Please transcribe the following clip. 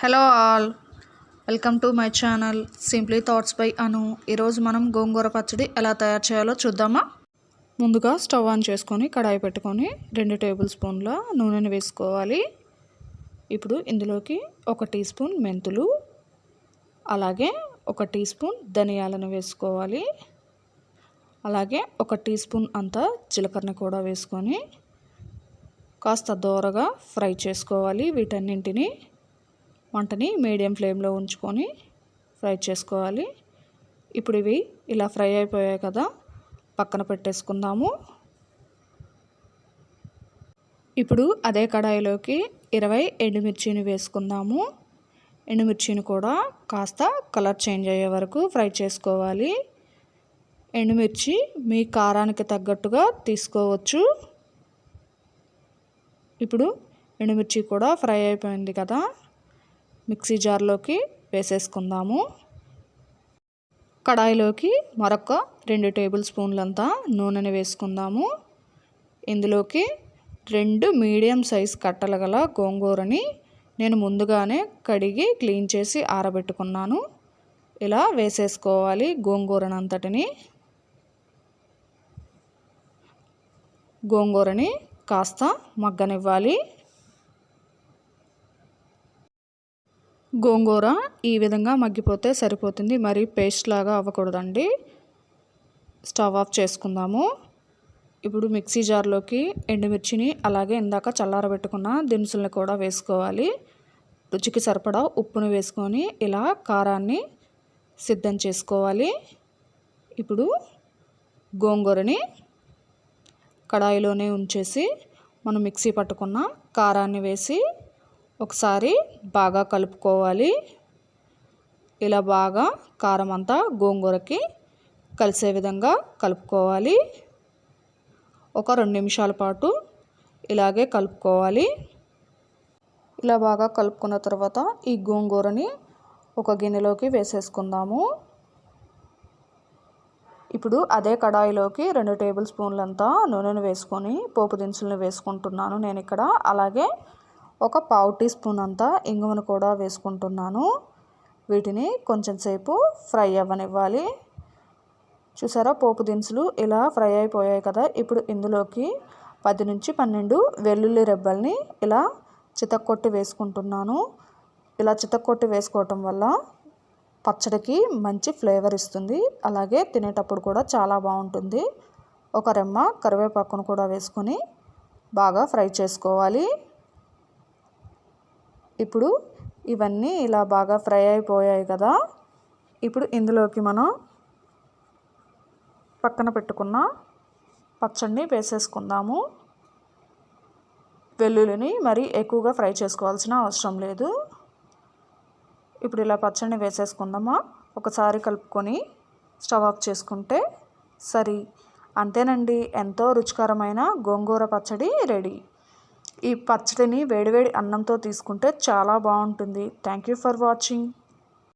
Hello all. Welcome to my channel simply thoughts by Anu. ఈరోజు మనం గోంగూర పచ్చడి ఎలా తయారు చేయాలో చూద్దామా? ముందుగా స్టవ్ ఆన్ చేసుకొని కడాయి పెట్టుకొని రెండు టేబుల్ స్పూన్ల నూనెని వేసుకోవాలి. ఇప్పుడు ఇందులోకి ఒక టీ స్పూన్ మెంతులు అలాగే ఒక టీ స్పూన్ ధనియాలను వేసుకోవాలి. అలాగే ఒక టీ స్పూన్ అంతా జీలకర్ర కూడా వేసుకొని కాస్త దోరగా ఫ్రై చేసుకోవాలి వీటన్నింటినీ. మంటని మీడియం ఫ్లేమ్లో ఉంచుకొని ఫ్రై చేసుకోవాలి. ఇప్పుడు ఇవి ఇలా ఫ్రై అయిపోయాయి కదా పక్కన పెట్టేసుకుందాము. ఇప్పుడు అదే కడాయిలోకి ఇరవై ఎండుమిర్చిని వేసుకుందాము. ఎండుమిర్చిని కూడా కాస్త కలర్ చేంజ్ అయ్యే వరకు ఫ్రై చేసుకోవాలి. ఎండుమిర్చి మీ కారానికి తగ్గట్టుగా తీసుకోవచ్చు. ఇప్పుడు ఎండుమిర్చి కూడా ఫ్రై అయిపోయింది కదా మిక్సీ జార్లోకి వేసేసుకుందాము. కడాయిలోకి మరొక రెండు టేబుల్ స్పూన్లంతా నూనెని వేసుకుందాము. ఇందులోకి రెండు మీడియం సైజ్ కట్టలు గల గోంగూరని నేను ముందుగానే కడిగి క్లీన్ చేసి ఆరబెట్టుకున్నాను. ఇలా వేసేసుకోవాలి గోంగూరనంతటిని. గోంగూరని కాస్త మగ్గనివ్వాలి. గోంగూర ఈ విధంగా మగ్గిపోతే సరిపోతుంది. మరి పేస్ట్ లాగా అవ్వకూడదండి. స్టవ్ ఆఫ్ చేసుకుందాము. ఇప్పుడు మిక్సీ జార్లోకి ఎండుమిర్చిని అలాగే ఇందాక చల్లారబెట్టుకున్న దినుసుల్ని కూడా వేసుకోవాలి. రుచికి సరిపడా ఉప్పును వేసుకొని ఇలా కారాన్ని సిద్ధం చేసుకోవాలి. ఇప్పుడు గోంగూరని కడాయిలోనే ఉంచేసి మనం మిక్సీ పట్టుకున్న కారాన్ని వేసి ఒకసారి బాగా కలుపుకోవాలి. ఇలా బాగా కారం అంతా గోంగూరకి కలిసే విధంగా కలుపుకోవాలి. ఒక రెండు నిమిషాల పాటు ఇలాగే కలుపుకోవాలి. ఇలా బాగా కలుపుకున్న తర్వాత ఈ గోంగూరని ఒక గిన్నెలోకి వేసేసుకుందాము. ఇప్పుడు అదే కడాయిలోకి రెండు టేబుల్ స్పూన్లంతా నూనెను వేసుకొని పోపు దినుసులను వేసుకుంటున్నాను నేను ఇక్కడ అలాగే ఒక పావు టీ స్పూన్ అంతా ఇంగువను కూడా వేసుకుంటున్నాను. వీటిని కొంచెం సేపు ఫ్రై అవ్వనివ్వాలి. చూసారా పోపు దినుసులు ఇలా ఫ్రై అయిపోయాయి కదా. ఇప్పుడు ఇందులోకి పది నుంచి పన్నెండు వెల్లుల్లి రెబ్బల్ని ఇలా చితక్కొట్టి వేసుకుంటున్నాను. ఇలా చితక్కొట్టి వేసుకోవటం వల్ల పచ్చడికి మంచి ఫ్లేవర్ ఇస్తుంది. అలాగే తినేటప్పుడు కూడా చాలా బాగుంటుంది. ఒక రెమ్మ కరివేపాకును కూడా వేసుకొని బాగా ఫ్రై చేసుకోవాలి. ఇప్పుడు ఇవన్నీ ఇలా బాగా ఫ్రై అయిపోయాయి కదా. ఇప్పుడు ఇందులోకి మనం పక్కన పెట్టుకున్న పచ్చడిని వేసేసుకుందాము. వెల్లుల్లిని మరీ ఎక్కువగా ఫ్రై చేసుకోవాల్సిన అవసరం లేదు. ఇప్పుడు ఇలా పచ్చడిని వేసేసుకుందామా. ఒకసారి కలుపుకొని స్టవ్ ఆఫ్ చేసుకుంటే సరి. అంతేనండి ఎంతో రుచికరమైన గోంగూర పచ్చడి రెడీ. ఈ పచ్చడిని వేడివేడి అన్నంతో తీసుకుంటే చాలా బాగుంటుంది. Thank you for watching